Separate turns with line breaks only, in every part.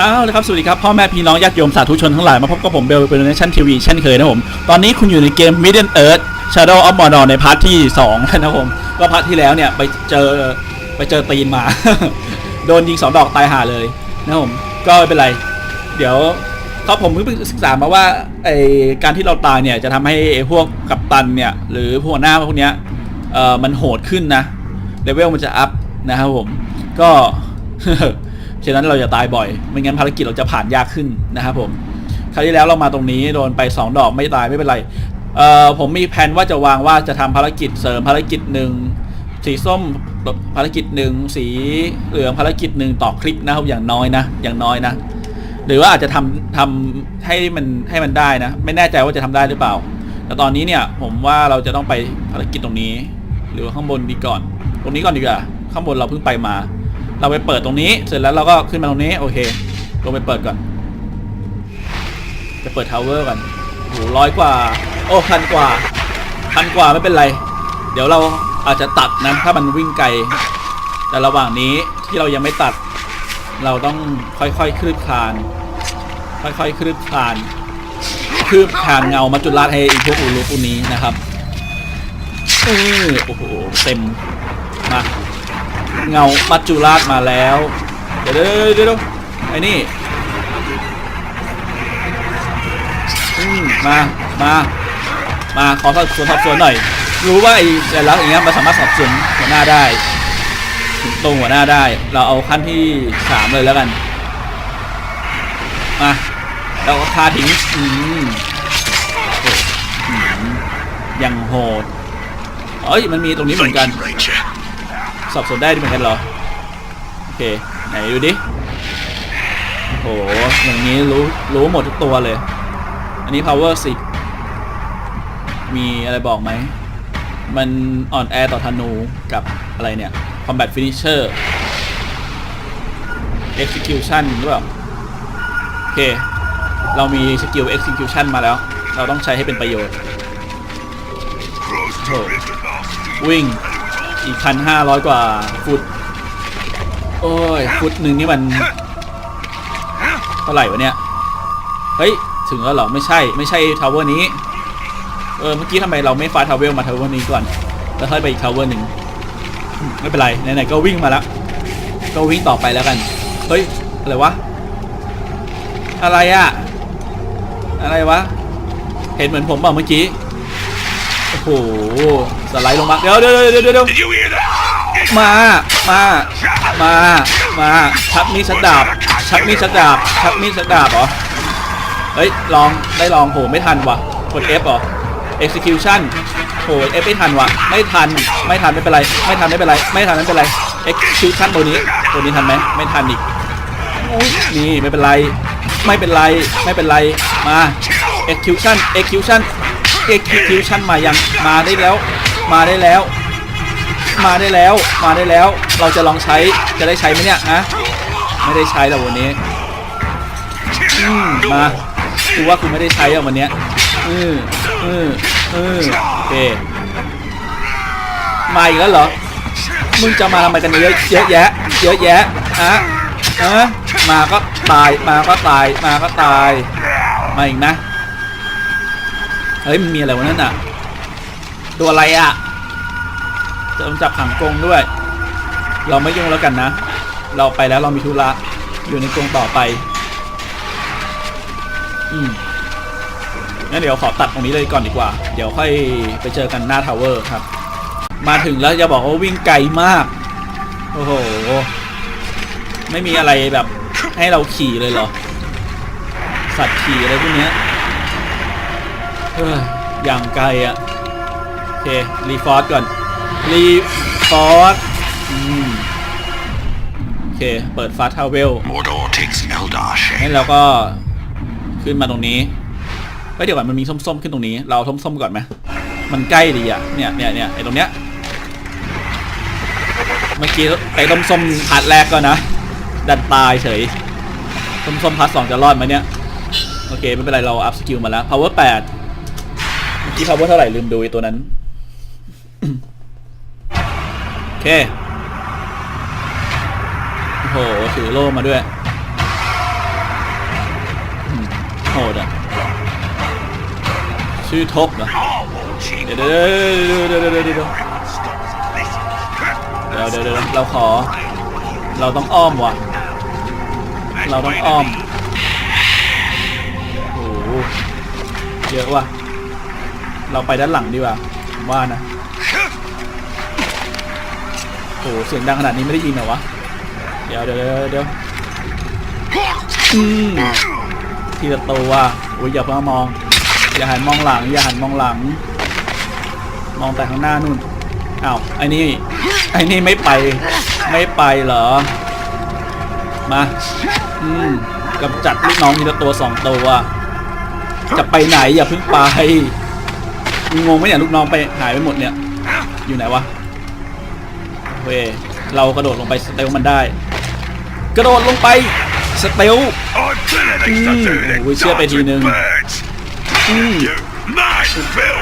อ้าวเลยครับสวัสดีครับพ่อแม่พี่น้องญาติโยมสาธุชนทั้งหลายมาพบกับผมเบลเป็นเนชั่นทีวีเช่นเคยนะผมตอนนี้คุณอยู่ในเกม Middle Earth Shadow of Mordor ในพาร์ทที่2แล้วนะครับผมก็พาร์ทที่แล้วเนี่ยไปเจอไปเจอตีนมา โดนยิงสองดอกตายห่าเลยนะครับผมก็ไม่เป็นไร เดี๋ยวก็ผมเพิ่งไปศึกษามาว่าไอการที่เราตายเนี่ยจะทำให้พวกกัปตันเนี่ยหรือพวกหัวหน้าพวกเนี้ยเอ่อมันโหดขึ้นนะเลเวลมันจะอัพนะครับผมก็ ฉะนั้นเราจะตายบ่อย ไม่งั้นภารกิจเราจะผ่านยากขึ้นนะครับผม คราวที่แล้วเรามาตรงนี้โดนไป 2 ดอกไม่ตายไม่เป็นไร เอ่อผมมีแผนว่าจะวางว่าจะทำภารกิจเสริมภารกิจหนึ่งสีส้มภารกิจหนึ่งสีเหลืองภารกิจหนึ่งต่อคลิปนะครับอย่างน้อยนะอย่างน้อยนะ หรือว่าอาจจะทำทำให้มันให้มันได้นะ ไม่แน่ใจว่าจะทำได้หรือเปล่า แต่ตอนนี้เนี่ยผมว่าเราจะต้องไปภารกิจตรงนี้ หรือว่าข้างบนดีก่อน ตรงนี้ก่อนดีกว่าข้างบนเราเพิ่งไปมา เราไปเปิดตรงนี้ เสร็จแล้วเราก็ขึ้นมาตรงนี้ โอเค ลงไปเปิดก่อน จะเปิดทาวเวอร์ก่อนโหร้อยกว่า โอ้พันกว่า พันกว่าไม่เป็นไร เดี๋ยวเราอาจจะตัดนะ ถ้ามันวิ่งไกล แต่ระหว่างนี้ที่เรายังไม่ตัด เราต้องค่อยๆคลืบคลาน ค่อยๆคลืบคลานคืบคลานเงามัจจุราชให้อีพวกอุลุกุนี้นะครับเออโอ้โห เต็ม มา เงามัจจุราชมาแล้ว เดี๋ยวเดี๋ยวไอ้นี่มามามาขอสอบสวนสอบสวนหน่อย รู้ว่าไอ้แต่ละอย่างเงี้ยมันสามารถสอบสวนหัวหน้าได้ถึงตรงหัวหน้าได้ เราเอาขั้นที่สามเลยแล้วกันมาเราก็คาทิ้งอืมยังโหดเอ้ยมันมีตรงนี้เหมือนกัน สอบสวนได้ด้วยเหมือนกันเหรอ โอเค ไหนดูดิ โอ้โห อย่างนี้รู้ รู้หมดทุกตัวเลย อันนี้ power 10 มีอะไรบอกไหม มันอ่อนแอต่อธนูกับอะไรเนี่ย combat finisher execution หรือเปล่า โอเค เรามีสกิล execution มาแล้ว เราต้องใช้ให้เป็นประโยชน์
Grows
Oh.
to live enough.
วิ่ง อีกพันห้าร้อยกว่าฟุต โอ้ย ฟุตหนึ่งนี่มัน เท่าไหร่วะเนี่ย เฮ้ย ถึงแล้วเหรอ ไม่ใช่ ไม่ใช่ทาวเวอร์นี้ เออ เมื่อกี้ทำไมเราไม่ฟาทาวเวลมาทาวเวอร์นี้ก่อน แล้วค่อยไปอีกทาวเวอร์หนึ่งอืมไม่เป็นไร ไหนๆ ก็วิ่งมาแล้ว ก็วิ่งต่อไปแล้วกัน เฮ้ย อะไรวะ อะไรอะอะไรวะ เห็นเหมือนผมเปล่าเมื่อกี้ โอ้โหสไลด์ลงมาเดี๋ยวเดี๋ยวเดี๋ยวเดี๋ยวเดี๋ยว
Did you hear that?
มา มา มา มาชักมีดชักดาบชักมีดชักดาบชักมีดชักดาบเหรอเฮ้ยลองได้ลองโหไม่ทันว่ะกด F เหรอ execution โห F ไม่ทันว่ะไม่ทันไม่ทันไม่เป็นไรไม่ทันไม่เป็นไรไม่ทันไม่เป็นไร execution ตัวนี้ตัวนี้ทันไหมไม่ทันอีกอุ๊ยนี่ไม่เป็นไร ไม่เป็นไรไม่เป็นไรมา execution execution execution มายังมาได้แล้ว มาได้แล้ว มาได้แล้ว มาได้แล้ว เราจะลองใช้จะได้ใช้ไหมเนี่ยฮะไม่ได้ใช้แล้ววันนี้อืมมากูว่าคุณไม่ได้ใช้อะวันเนี้ยอืออืออือโอเคมาอีกแล้วเหรอมึงจะมาทำไมกันเยอะเยอะแยะ เยอะแยะฮะฮะมาก็ตายมาก็ตายมาก็ตายมาอีกนะ เฮ้ยมันมีอะไรวะนั่นอะ ตัวอะไรอะจะจับขังกรงด้วย เราไม่ยุ่งแล้วกันนะ เราไปแล้วเรามีธุระอยู่ในกรงต่อไป อืมงั้นเดี๋ยวขอตัดตรงนี้เลยก่อนดีกว่า เดี๋ยวค่อยไปเจอกันหน้าทาวเวอร์ครับ มาถึงแล้วจะบอกว่าวิ่งไกลมาก โอ้โห ไม่มีอะไรแบบให้เราขี่เลยเหรอ สัตว์ขี่อะไรพวกเนี้ย อ้ยอย่างไกลอะโอเค รีฟอร์สก่อน รีฟอร์สอืมโอเค เปิดฟาสทาวเวล
Mordor takes Eldar
งั้น
shape.
เราก็ขึ้นมาตรงนี้เฮ้ยเดี๋ยวก่อนมันมีส้มๆขึ้นตรงนี้ เราส้มๆก่อนไหมมันใกล้ดีอะ เนี่ยเนี่ยเนี่ยไอ้ตรงเนี้ย เมื่อกี้ไอ้ส้มๆพัดแรกก็นะ ดันตายเฉยส้มๆพัดสองจะรอดไหมเนี่ย โอเค ไม่เป็นไรเราอัพสกิลมาแล้ว power 8 เมื่อกี้ power เท่าไหร่ลืมดูไอ้ตัวนั้น โอเค โอ้โหถือโล่มาด้วยโหดอะ ชื่อทบเหรอเดี๋ยวเดี๋ยวเดี๋ยวเดี๋ยวเดี๋ยวเดี๋ยวเดี๋ยวเดี๋ยวเราขอ เราต้องอ้อมว่ะ เราต้องอ้อม โอ้โหเยอะว่ะ เราไปด้านหลังดีกว่าผมว่านะโอ้โหเสียงดังขนาดนี้ไม่ได้ยินเหรอวะ เดี๋ยวเดี๋ยวเดี๋ยวอืมทีละตัวว่ะโอ้ยอย่าเพิ่งมอง อย่าหันมองหลัง อย่าหันมองหลัง มองแต่ข้างหน้านู่นอ้าวไอ้นี่ไอ้นี่ไม่ไป ไม่ไปเหรอ มาอืมกำจัดลูกน้องทีละตัวสองตัวจะไปไหนอย่าเพิ่งไป งงงไหมเนี่ยลูกน้องไปหายไปหมดเนี่ย อยู่ไหนวะเว้ยเรากระโดดลงไปสเตลมันได้ กระโดดลงไปสเตล
I've been at these
Mm,
to do the
we should be
dance with
doing-
birds.
อืม
You nice Phil.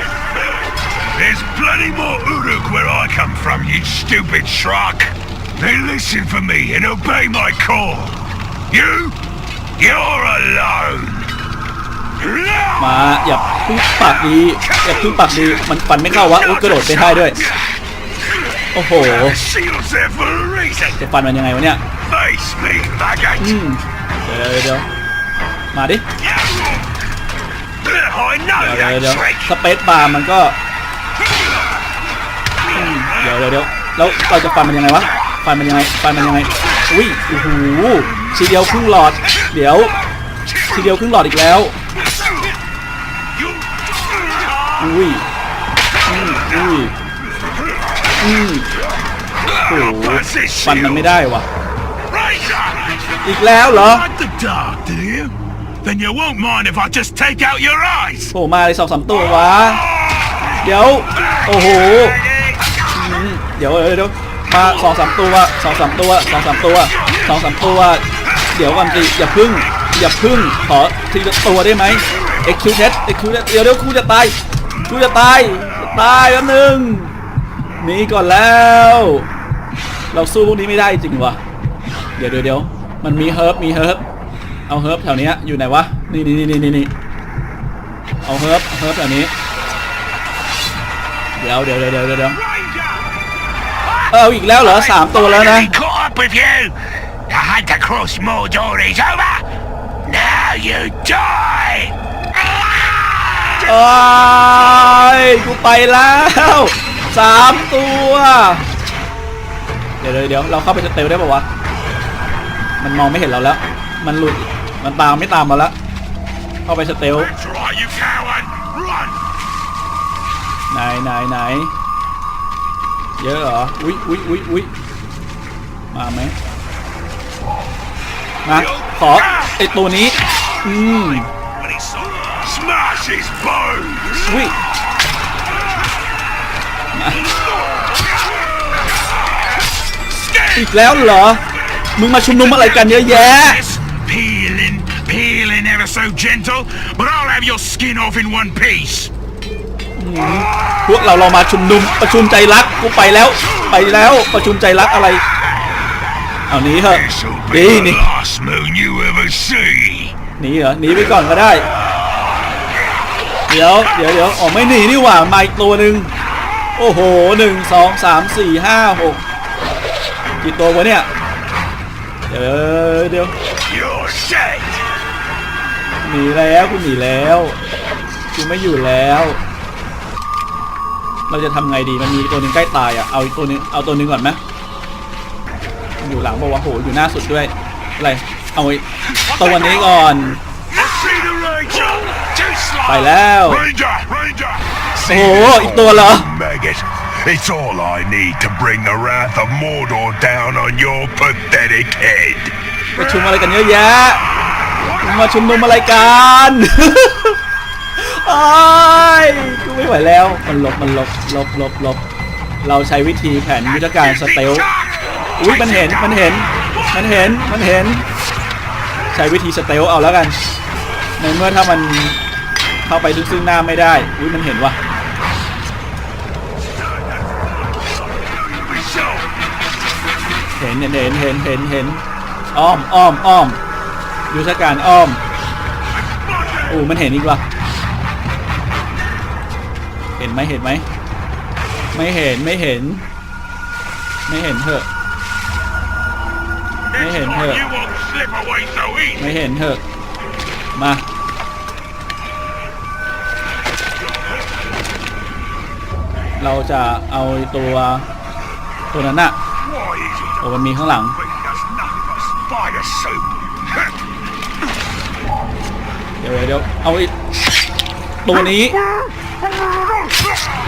There's plenty more Uruk where I come from, you stupid shrug. They listen for me and obey my call. You, you're alone.
มาอย่าพึ่งปากดีอย่าพึ่งปากดีมันฟันไม่เข้าวะอุ้ยกระโดดไปได้ด้วย โอ้โหจะฟันมันยังไงวะเนี่ยอืมเดี๋ยวเดี๋ยวเดี๋ยวมาดิเดี๋ยวเดี๋ยวเดี๋ยวสเปซบาร์มันก็เดี๋ยวเดี๋ยวเดี๋ยวแล้วเราจะฟันมันยังไงวะฟันมันยังไงฟันมันยังไงอุ้ยโอ้โหทีเดียวครึ่งหลอด เดี๋ยวทีเดียวครึ่งหลอดอีกแล้ว
You
อุ้ยอืมอุ้ยอืมโอ้โหฟันมันไม่ได้ว่ะ
Razor!
อีกแล้วเหรอ
Like the dark, do you? Then you won't mind if I just take out your eyes.
โผล่มาเลยสองสามตัววะ เดี๋ยว โอ้โหอืมเดี๋ยวเดี๋ยวเดี๋ยวมาสองสามตัวสองสามตัวสองสามตัวสองสามตัว เดี๋ยวก่อนสิอย่าพึ่ง อย่าพึ่ง ขอทีละตัวได้ไหม เอ็กซ์คิวเทสเอ็กซ์คิวเทสเดี๋ยวเดี๋ยวครูจะตาย ครูจะตายจะตายแล้วหนึ่งหนีก่อนแล้ว เราสู้พวกนี้ไม่ได้จริงวะเดี๋ยวเดี๋ยวเดี๋ยวมันมีเฮิร์บมีเฮิร์บเอาเฮิร์บแถวนี้อยู่ไหนวะนี่นี่นี่นี่นี่เอาเฮิร์บเฮิร์บแบบนี้ เดี๋ยวเดี๋ยวเดี๋ยวเดี๋ยวเดี๋ยวเอาอีกแล้วเหรอสามตัวแล้วนะ
Finally caught up with you. The hunt across Mordor is over. Now you die.
โอ้ยกูไปแล้วสามตัว เดี๋ยวเดี๋ยวเดี๋ยวเราเข้าไปสเตลได้ป่าวะ มันมองไม่เห็นเราแล้ว มันหลุด มันตามไม่ตามมาแล้ว เข้าไปสเตล
That's right, you coward. Run.
ไหนไหนไหนเยอะเหรอ อุ๊ยอุ๊ยอุ๊ยอุ๊ยมาไหมมาขอไอตัวนี้ อืม
When he saw Smash his bones.
อุ้ยอีกแล้วเหรอ มึงมาชุมนุมอะไรกันเยอะแยะ
Yes, peeling, peeling ever so gentle, but I'll have your skin off in one piece.
พวกเราเรามาชุมนุมประชุมใจรักกูไปแล้ว ไปแล้วประชุมใจรักอะไร เอาหนีเถอะ
This'll
หนี
be
หนี
the last moon you ever see.
หนีเหรอหนีไปก่อนก็ได้ เดี๋ยวเดี๋ยวเดี๋ยวอ๋อไม่หนีนี่หว่ามาอีกตัวหนึ่งโอ้โหหนึ่งสองสามสี่ห้าหกกี่ตัววะเนี่ยเดี๋ยวเดี๋ยว
You're dead.
หนีแล้วคุณหนีแล้วคุณไม่อยู่แล้ว เราจะทำไงดีมันมีตัวหนึ่งใกล้ตายอะเอาอีกตัวหนึงเอาตัวหนึงก่อนไหมมันอยู่หลังบอกว่าวะโหอยู่หน้าสุดด้วยอะไรเอาไอ้ตัวนี้ก่อน
You see the Ranger? Too slow.
ไปแล้ว
Ranger, Ranger.
โอ้โหอีกตัวเหรอ
Maggot. It's all I need to bring the wrath of Mordor down on your pathetic head.
ประชุมอะไรกันเยอะแยะมึงมาชุมนุมอะไรกันไอ้ายกูไม่ไหวแล้ว มันหลบ มันหลบหลบหลบหลบ เราใช้วิธีแผนยุทธการสเตลอุ้ยมันเห็น มันเห็น มันเห็น มันเห็น ใช้วิธีสเตลเอาแล้วกัน ในเมื่อถ้ามันเข้าไปซึ่งหน้าไม่ได้ อุ้ยมันเห็นว่ะเห็นเห็นเห็นเห็นเห็นเห็นอ้อมอ้อมอ้อมยุทธการอ้อมโอ้มันเห็นอีกว่ะเห็นไหมเห็นไหมไม่เห็นไม่เห็น ไม่เห็นเถอะ
Next
Hey,
time
look.
you won't slip away so easy.
ไม่เห็นเถอะมา เราจะเอาตัวตัวนั้นอะโอ้มันมีข้างหลัง เดี๋ยวเดี๋ยวเอาอีกตัวนี้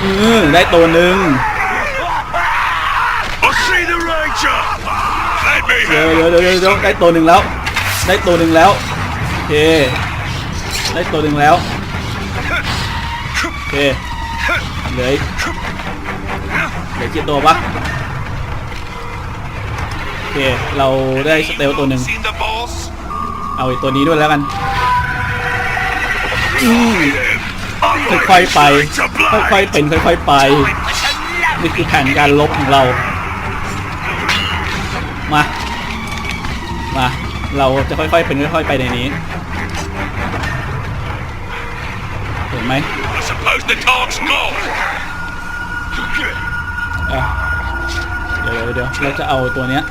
อือได้ตัวหนึ่งเดี๋ยวเดี๋ยวเดี๋ยวเดี๋ยวได้ตัวหนึ่งแล้ว ได้ตัวหนึ่งแล้วโอเคได้ตัวหนึ่งแล้วโอเคเหลือ กี่ตัวปะโอเคเราได้สเตลตัวหนึ่งเอาอีกตัวนี้ด้วยแล้วกันค่อยๆไป ค่อยๆเป็นค่อยๆไป นี่คือแผนการลบของเรา มา มา เราจะค่อยๆเป็นค่อยๆไปในนี้ เห็นไหม
I suppose the talk's gone.
อะเดี๋ยวเดี๋ยวเราจะเอาตัวเนี้ย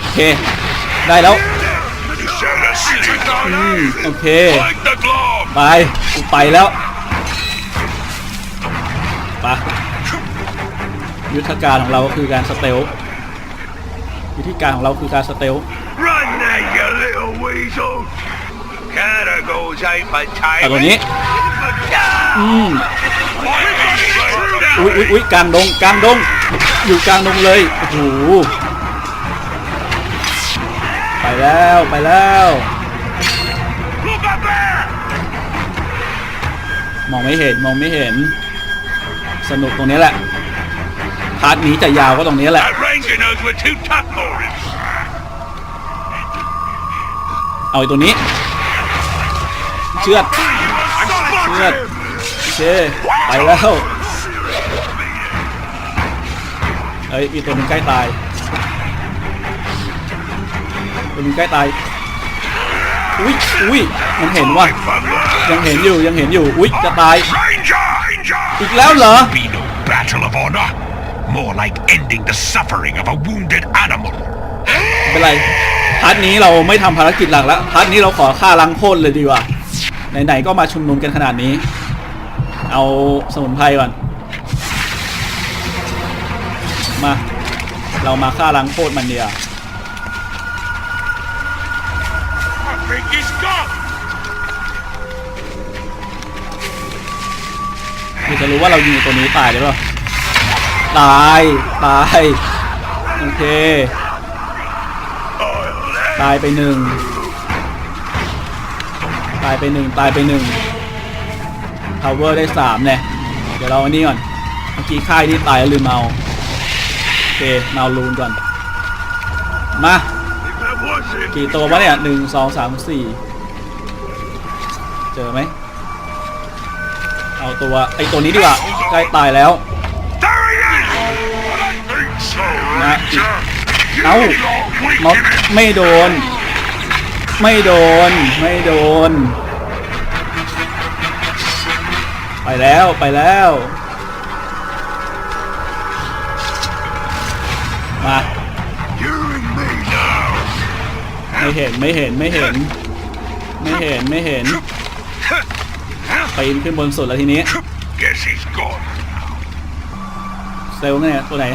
โอเค ได้แล้วโอเค ไปกูไปแล้วไปะยุทธการของเราก็คือการสเตลวิธีการของเราคือการสเตล
Run there, you little weasel. Caragos ain't my
แต่
time.
ตัวนี้ อืมอุ้ยอุ้ยอุ้ยกลางดงกลางดง อยู่กลางดงเลย โอ้โห ไปแล้วไปแล้ว
Look up there!
มองไม่เห็นมองไม่เห็น สนุกตรงนี้แหละ พาร์ทนี้จะยาวก็ตรงนี้แหละ
That ranger knows we're too tough for him.
เอาไอ้ตัวนี้ เชือด
I'm spotted
Good.
him.
โอเคไปแล้วเอ้ยมีตัวหนึงใกล้ตายตัวหนึงใกล้ตายอุ้ยอุ้ยมันเห็นว่ะยังเห็นอยู่ยังเห็นอยู่อุ้ยจะตาย
Ranger! Ranger!
อีกแล้วเหรอ
Be no battle of honor. More like ending the suffering of a wounded animal.
ไม่เป็นไรพาร์ทนี้เราไม่ทำภารกิจหลักแล้วพาร์ทนี้เราขอฆ่าล้างโคตรเลยดีกว่า ไหนๆก็มาชุมนุมกันขนาดนี้ เอาสมุนไพรก่อน มา เรามาฆ่าล้างโคตรมันเดียวคือจะรู้ว่าเรายิงตัวนี้ตายหรือเปล่าตาย ตาย โอเค ตายไปหนึ่ง ตายไปหนึ่งตายไปหนึ่ง power ได้สามเนี่ยเดี๋ยวเราอันนี้ก่อน เมื่อกี้ค่ายที่ตายลืมเอาโอเคมาเอาลูนก่อน มากี่ตัววะเนี่ยหนึ่งสองสามสี่เจอไหมเอาตัวไอตัวนี้ดีกว่าใกล้ตายแล้ว
There he is! Think so,
Ranger.
You
Ow.
long
ม็อบไม่โดน ไม่โดน ไม่โดน ไปแล้วไปแล้ว มา ไม่เห็นไม่เห็นไม่เห็น ไม่เห็นไม่เห็นปีนขึ้นบนสุดแล้วทีนี้เซลล์เนี่ยตัวไหน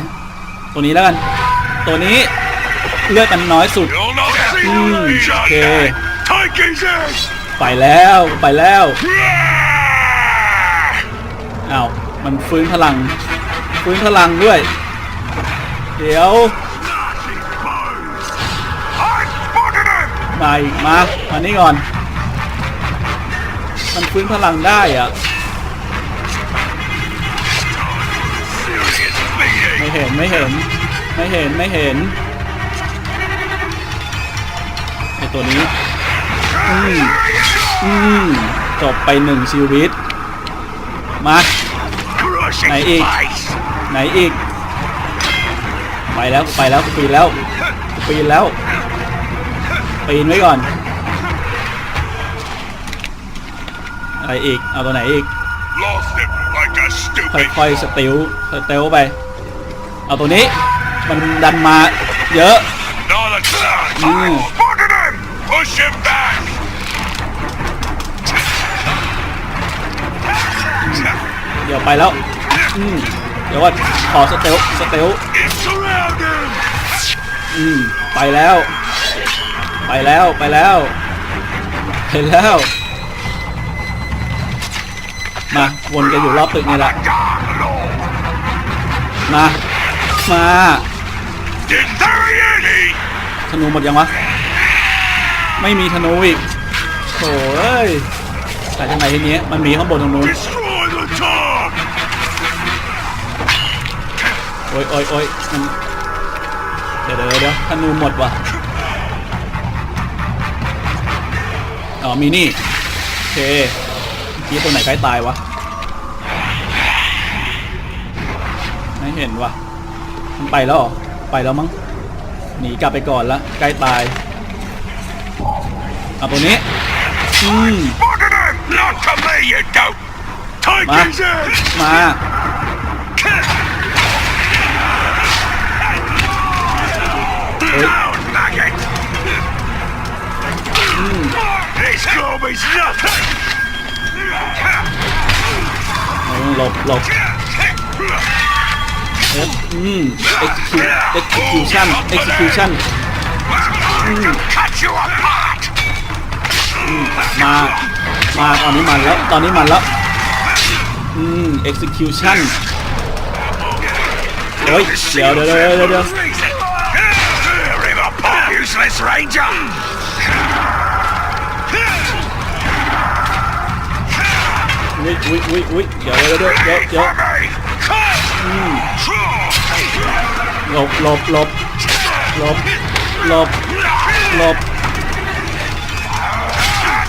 ตัวนี้แล้วกัน ตัวนี้เลือดมันน้อยสุด
โอเค
ไปแล้วไปแล้ว
เอา
มันฟื้นพลัง ฟื้นพลังด้วย เดี๋ยวมาอีกมามานี่ก่อน มันฟื้นพลังได้อะไม่เห็นไม่เห็นไม่เห็นไม่เห็น ตัวนี้อืมอืมจบไปหนึ่งชีวิต มา
Crushing
Này, y.
face.
ไหนอีก ไปแล้วไปแล้วปีนแล้ว ปีนแล้ว ปีนไว้ก่อน อะไรอีก เอาตัวไหนอีก ค่อยๆสติลสเตลไป เอาตัวนี้ มันดันมาเยอะ
Not a
เดี๋ยวไปแล้วอืมเดี๋ยวว่าขอสเตลสเตลอืมไปแล้ว ไปแล้วไปแล้วเห็นแล้ว มาวนกันอยู่รอบตึกนี่แหละมามาธนูหมดยังวะ ไม่มีธนูอีกโอ้ยแต่ทำไมทีนี้มันมีข้างบนตรงนู้น อ้ยโอ้ยโอ้ยมันเดี๋ยวเดี๋ยวเดี๋ยวธนูหมดว่ะอ๋อมีนี่โอเคเมื่อกี้ตัวไหนใกล้ตายวะไม่เห็นว่ะมันไปแล้วเหรอไปแล้วมั้งหนีกลับไปก่อนละใกล้ตายเอาตัวนี้อืม
Spotted him! Not to
หลบหลบเอฟอืม execution execution มา มาตอนนี้มันแล้ว ตอนนี้มันแล้ว อืม execution เฮ้ย เดี๋ยวเดี๋ยวเดี๋ยวเดี๋ยว
useless ranger!
อุ้ยอุ้ยอุ้ยอุ้ยเดี๋ยวเดี๋ยวเดี๋ยวเดี๋ยวเดี๋ยว
For me! Come!
หลบหลบหลบหลบหลบหลบ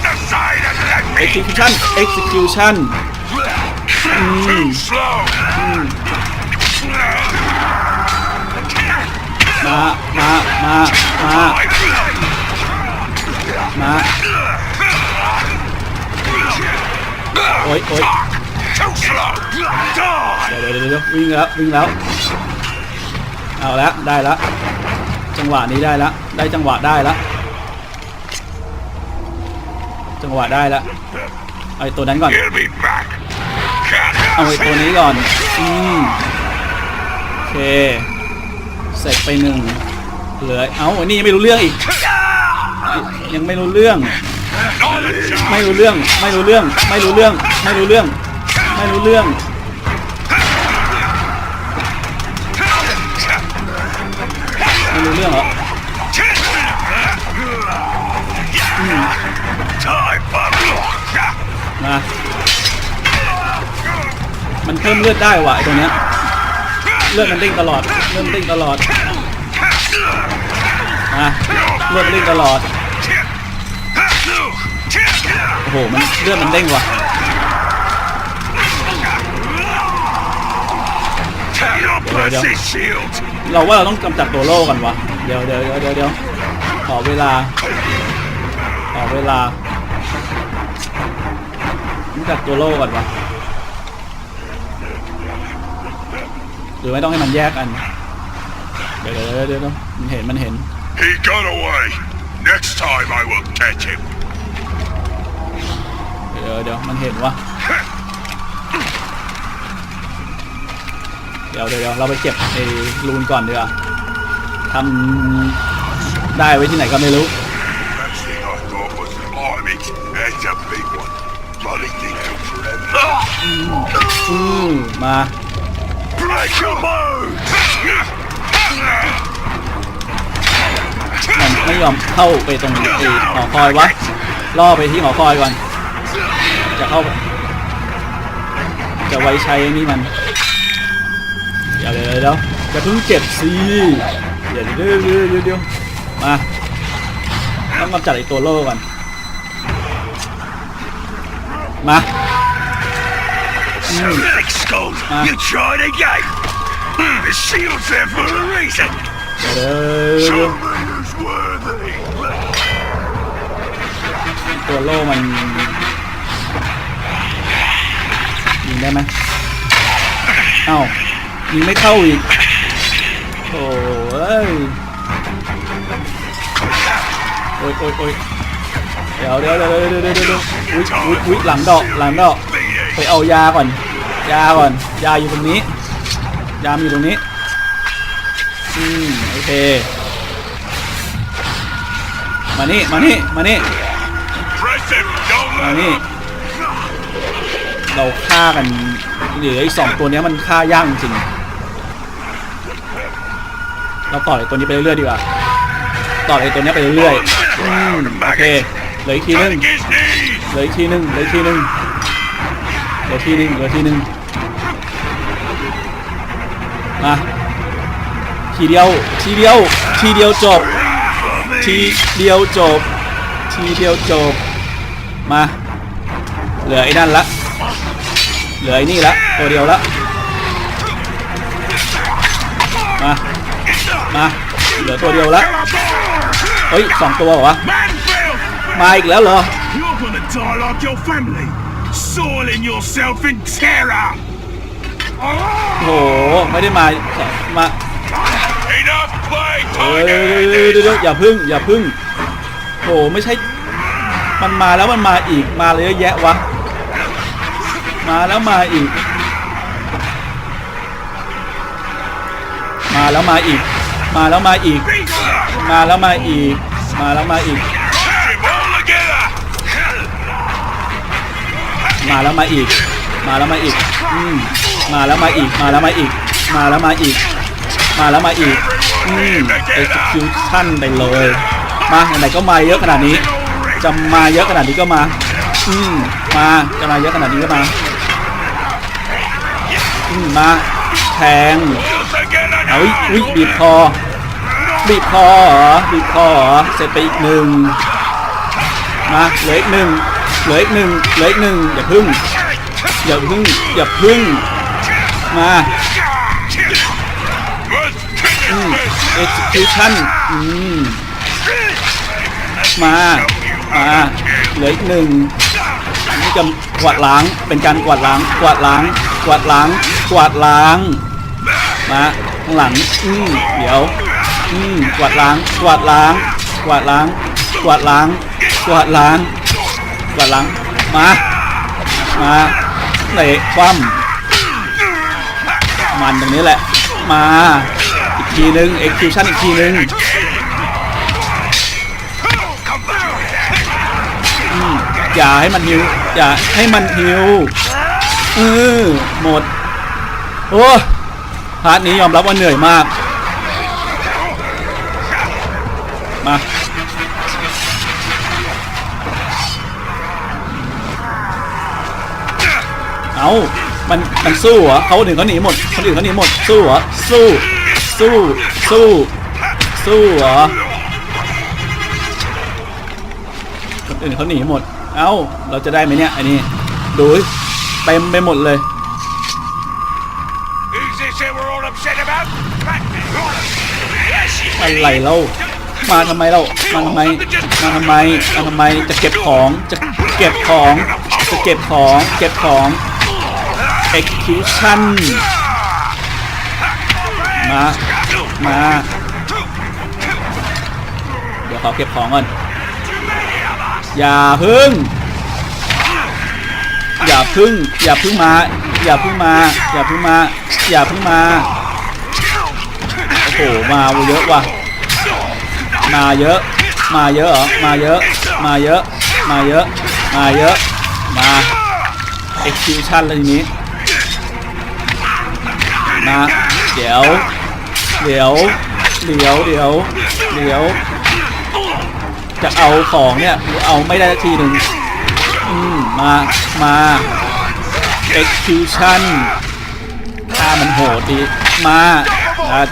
The side and let me!
execution execution
Too slow!
มา มามามา
My blood!
มาโอ้ยโอ้ย
Too slow! Die!
เดี๋ยวเดี๋ยวเดี๋ยววิ่งแล้ววิ่งแล้วเอาละได้ละจังหวะนี้ได้ละได้จังหวะได้ละจังหวะได้ละเอาไอ้ตัวนั้นก่อน
He'll be back! Can't
เอาไอ้ตัวนี้ก่อนอืมโอเคเสร็จไปหนึ่ง เหลือเอ้าอันนี้ยังไม่รู้เรื่องอีก ยังไม่รู้เรื่อง ไม่รู้เรื่อง ไม่รู้เรื่อง ไม่รู้เรื่อง ไม่รู้เรื่อง ไม่รู้เรื่อง ไม่รู้เรื่องเหรอมามันเพิ่มเลือดได้ว่ะไอ้ตัวเนี้ย เลือดมันเด้งตลอด เลือดมันเด้งตลอด มาเลือดมันเด้งตลอด โอ้โห มันเลือดมันเด้งว่ะ
Your blessed shield!
เราว่าเราต้องกำจัดตัวโล่ก่อนวะ เดี๋ยวเดี๋ยวเดี๋ยวเดี๋ยวขอเวลา ขอเวลากำจัดตัวโล่ก่อนวะหรือไม่ต้องให้มันแยกกัน เดี๋ยวเดี๋ยวเดี๋ยวมันเห็นมันเห็น
He got away. Next time I will catch him.
เดี๋ยวเดี๋ยวมันเห็นวะเดี๋ยวเดี๋ยวเดี๋ยวเราไปเก็บไอ้รูนก่อนดีกว่าทำได้ไว้ที่ไหนก็ไม่รู้
That thing I thought was an army. That's a big one. Bloody thing took forever.
อืมมา
Break your bones!
มันไม่ยอมเข้าไปตรงไอ้หอคอยวะล่อไปที่หอคอยก่อนจะเข้า จะไว้ใช้นี่มันเดี๋ยวเดี๋ยวเดี๋ยวจะเพิ่งเก็บสิเดี๋ยวเดี๋ยวเดี๋ยวเดี๋ยวเดี๋ยวมาต้องกำจัดไอ้ตัวโล่ก่อนมา
Slick skulls!
Ah.
You tried again! Hmm, The shield's there for a reason!
เดี๋ยวเดี๋ยวเดี๋ยวเดี๋ยว
Somebody who's worthy!
ตัวโล่มันยิงได้ไหมเอ้ายิงไม่เข้าอีกโอ้ยโอ้ยโอ้ยโอ้ยเดี๋ยวเดี๋ยวเดี๋ยวเดี๋ยวเดี๋ยวเดี๋ยวเดี๋ยวอุ้ยอุ้ยอุ้ยหลังดอกหลังดอกไปเอายาก่อน ยาก่อน ยาอยู่ตรงนี้ ยามอยู่ตรงนี้ อืมโอเค มานี่ มานี่ มานี่ มา
let
นี่
up.
เราฆ่ากันเหลือไอ้สองตัวเนี้ยมันฆ่ายากจริง เราต่อยตัวนี้ไปเรื่อยๆดีกว่า ต่อยไอ้ตัวเนี้ยไปเรื่อยๆอืมโอเคเหลืออีกทีนึง
Panic his knees.
เหลืออีกทีหนึ่งเหลืออีกทีหนึ่งเหลือทีหนึ่งเหลือทีหนึ่งมาทีเดียว ทีเดียว ทีเดียวจบ ทีเดียวจบ ทีเดียวจบ มา เหลือไอ้นั่นละ เหลือไอ้นี่ละ ตัวเดียวละ มา มา เหลือตัวเดียวละ เฮ้ยสองตัวเหรอวะ
Manfield!
มาอีกแล้วเหรอ
You're gonna die like your family, soiling yourself in terror.
โห ไม่ได้มา มา
Enough play,
เอ้ย
Tiger!
เดี๋ยวเดี๋ยวเดี๋ยวอย่าพึ่ง อย่าพึ่งโห ไม่ใช่ มันมาแล้วมันมาอีกมาเลยเยอะแยะวะ มาแล้วมาอีก มาแล้วมาอีก มาแล้วมาอีก มาแล้วมาอีก มาแล้วมาอีก มาแล้วมาอีก มาแล้วมาอีกอืมมาแล้วมาอีก มาแล้วมาอีก มาแล้วมาอีก มาแล้วมาอีกอืม execution ไปเลย มาไหนก็มาเยอะขนาดนี้ จะมาเยอะขนาดนี้ก็มา อืมมาจะมาเยอะขนาดนี้ก็มา อืมมาแทงเอา
now!
วิบีบคอบีบคอเหรอบีบคอเหรอเสร็จไปอีกหนึ่งมาเหลืออีกหนึ่งเหลืออีกหนึ่งเหลืออีกหนึ่งอย่าพึ่งอย่าพึ่งอย่าพึ่งมาอืม execution อืมมา มาเหลืออีกหนึ่งนี่จะกวาดล้างเป็นการกวาดล้างกวาดล้างกวาดล้างกวาดล้างมาข้างหลังอืมเดี๋ยวอืมกวาดล้างกวาดล้างกวาดล้างกวาดล้างกวาดล้างกวาดล้างมามาเตะคว่ำมันตรงนี้แหละ มาอีกทีนึง execution อีกทีนึง อย่าให้มันหิว อย่าให้มันหิวเออหมด โอ้พาร์ทนี้ยอมรับว่าเหนื่อยมาก มา เอามันมันสู้เหรอเขาคนอื่นเขาหนีหมดคนอื่นเขาหนีหมด สู้เหรอสู้ สู้ สู้ สู้เหรอคนอื่นเขาหนีหมด เอ้า เราจะได้ไหมเนี่ยอันนี้ดูดิเต็มไปหมดเลย
Who's this that we're all upset about? Yes, you
อะไรเล่ามาทำไมเรามาทำไม มาทำไม มาทำไม จะเก็บของ จะเก็บของ จะเก็บของ เก็บของ execution มา มา เดี๋ยวขอเก็บของก่อน อย่าพึ่ง อย่าพึ่ง อย่าพึ่งมา อย่าพึ่งมา อย่าพึ่งมา อย่าพึ่งมา โอ้โห มาเยอะว่ะ มาเยอะ มาเยอะเหรอ มาเยอะ มาเยอะ มาเยอะ มาเยอะ มา execution เลยทีนี้ มา เดี๋ยว เดี๋ยว เดี๋ยว เดี๋ยว เดี๋ยว จะเอาของเนี่ยเอาไม่ได้ทีหนึ่งอืมมา มา execution ถ้ามันโหดดีมาอะ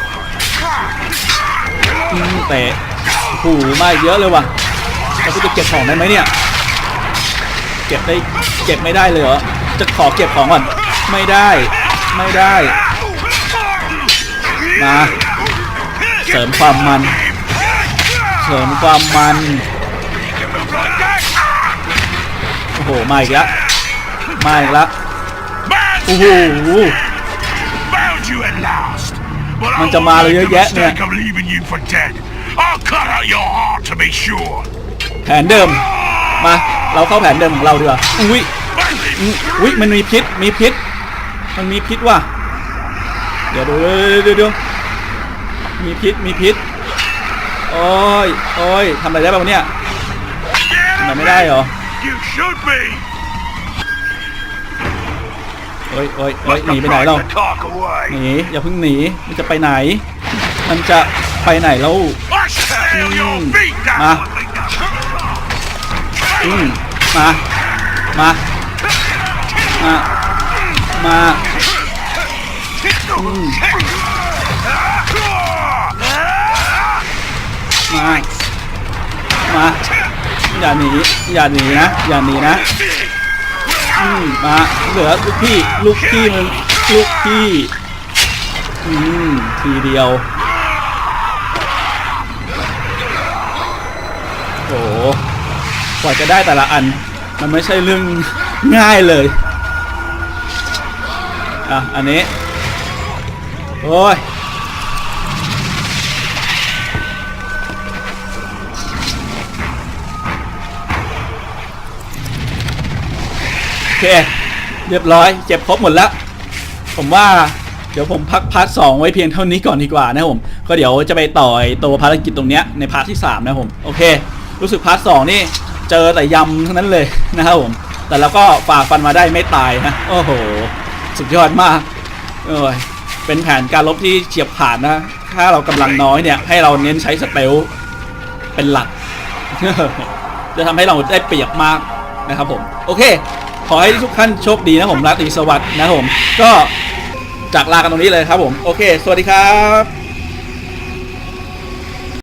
อืมเตะหูมาเยอะเลยว่ะแล้วกูจะเก็บของได้ไหมเนี่ย เก็บได้ เก็บไม่ได้เลยเหรอ จะขอเก็บของก่อน ไม่ได้ ไม่ได้ มา เสริมความมัน เสริมความมัน โอ้โห มาอีกแล้วมาอีกแล้ว
Man
โอ้โห
Found you at last. But I
มันจะมาเลย
won't
เยอะ
make the
แยะเนี่ย
mistake of leaving you for dead. I'll cut out your heart to be sure.
แผนเดิม มา เราเข้าแผนเดิมของเราดีกว่าอุ้ยอืมอุ้ยมันมีพิษ มีพิษ มันมีพิษว่ะ เดี๋ยวเดี๋ยวเดี๋ยวเดี๋ยวมีพิษ มีพิษ โอ้ยโอ้ยทำอะไรได้บ้างวะเนี่ยทำอะไรไม่ได้เหรอ
You should be.
โอ้ยโอ้ยโอ้ย
Must
หนี
have
ไปไหน
pried
เรา
the cock away.
หนีอย่าเพิ่งหนีมันจะไปไหน มันจะไปไหนแล้ว
I shall your
Mm.
feet down.
Ah. อืมมามามามามามา อย่าหนี อย่าหนีนะ อย่าหนีนะ อืมมา เหลือลูกพี่ ลูกพี่มึง ลูกพี่ อืม ทีเดียว โอ้กว่าจะได้แต่ละอัน มันไม่ใช่เรื่องง่ายเลย อะ อันนี้ โอ้ย เค เรียบร้อย เจ็บครบหมดแล้ว ผมว่าเดี๋ยวผมพักพาร์ทสองไว้เพียงเท่านี้ก่อนดีกว่านะผมก็เดี๋ยวจะไปต่อยตัวภารกิจตรงเนี้ยในพาร์ทที่สามนะผมโอเค รู้สึกพาร์ทสองนี่เจอแต่ยำทั้งนั้นเลยนะครับผมแต่เราก็ฝ่าฟันมาได้ไม่ตายนะโอ้โห สุดยอดมากเอ้ยเป็นแผนการลบที่เฉียบขาดนะ ถ้าเรากำลังน้อยเนี่ย ให้เราเน้นใช้สเตลเป็นหลัก จะทำให้เราได้เปรียบมากนะครับผม โอเค ขอให้ทุกท่านโชคดีนะผมราตรีสวัสดิ์นะผม ก็จากลากันตรงนี้เลยครับผม โอเค สวัสดีครับ